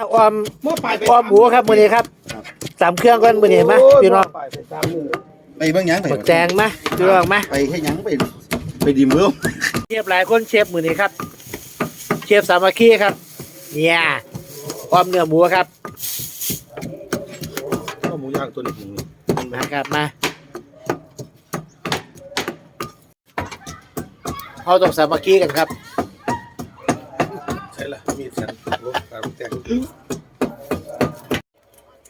ออมเมื่อไปไปออมหมูครับมื้อนี้ครับสามเครื่องก่อนมื้อนี้มาพี่น้องไปไปสามมือไปเบิ่งหยังไปบักแตงมาพี่น้องมาไปแค่หยังไปไปดีมือเชฟหลายคนเชฟมื้อนี้ครับ เชฟสามัคคีครับ เนี่ยออมเนื้อหมูครับข้าวหมูย่างตัวนี้หมูมาครับมาเอาต้องสามัคคีกันครับ ใช่ละมีดฉันรถตามแตง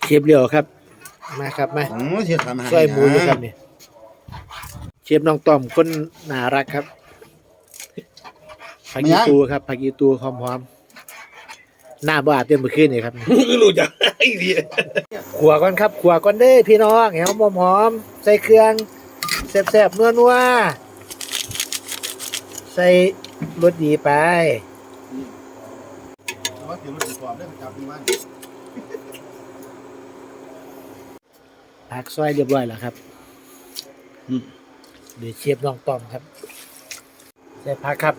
เชฟเรียวครับ มาครับมาอ๋อเสียทำอาหารช่วยหมูอยู่ครับนี่เชฟน้องต้อมคนน่ารักครับผักอีตูครับผักอีตูหอมๆหน้าบ่อาเต็มมือขึ้นนี่ครับรู้จักไอ้ดีขัวก่อนครับขัวก่อนเด้อพี่น้องแหวหอมหอมๆใส่เครื่องแซ่บๆนัวๆใส่รสดีไป ว่าเดี๋ยวรถจะความได้จับดีว่าผักซอยเรียบร้อยแล้วครับเดี๋ยวเชฟน้องต้อมครับ ใส่ผักครับ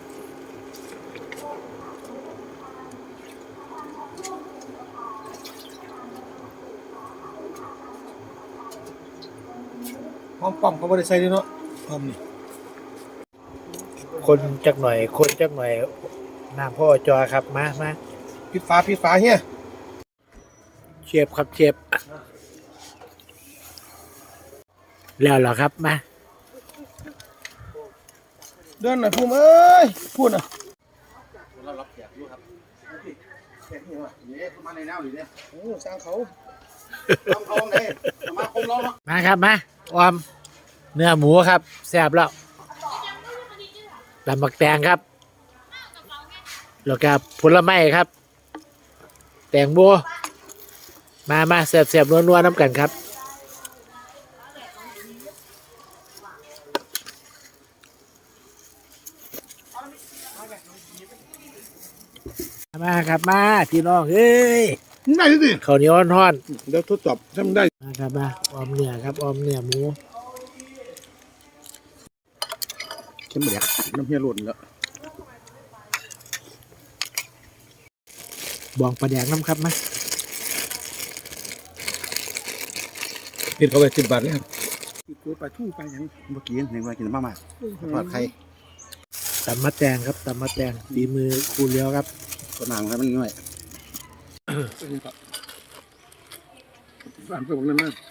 หอมป้อมเขาไม่ได้ใส่ด้วยเนาะหอมนี่คนจักหน่อย คนจักหน่อยน้ำพ่อจอครับ มามา ปิดฟ้าปิดฟ้าเฮียเชฟครับเชฟแล้วเหรอครับมาเดินหน่อยพูมเอ้ยพูดน่ะเรารับแขกอยู่ครับแขกนี่ว่าเนี่ยมาในแนวนี่เนี่ยโอ้สร้างเขาทำเขาเลยสมาคมเราเนาะมาครับมาออม เนื้อหมูครับแซ่บแล้วตำบักแตงครับแล้วก็ผลไม้ครับ แตงโมมามาแซ่บๆนัวๆน้ำกันครับมาครับมาพี่น้องเอ้ยได้ดิข้าวเหนียวร้อนเดี๋ยวทดสอบทำได้ๆมาครับมาออมเนื้อครับออมเนื้อหมูเข้มแหลกน้ำเฮียหล่นแล้ว บองปลาแดงน้ำครับมาปิดเขาไปสิบบาทเลยครับกูไปทุ่งไปยังเมื่อกี้เห็นว่ากินมากๆทอดไข่ตำมะแตงครับตำมะแตงฝีมือครูเลี้ยวครับก็นางครับมันง่ายบ้านพวกนั้นนะ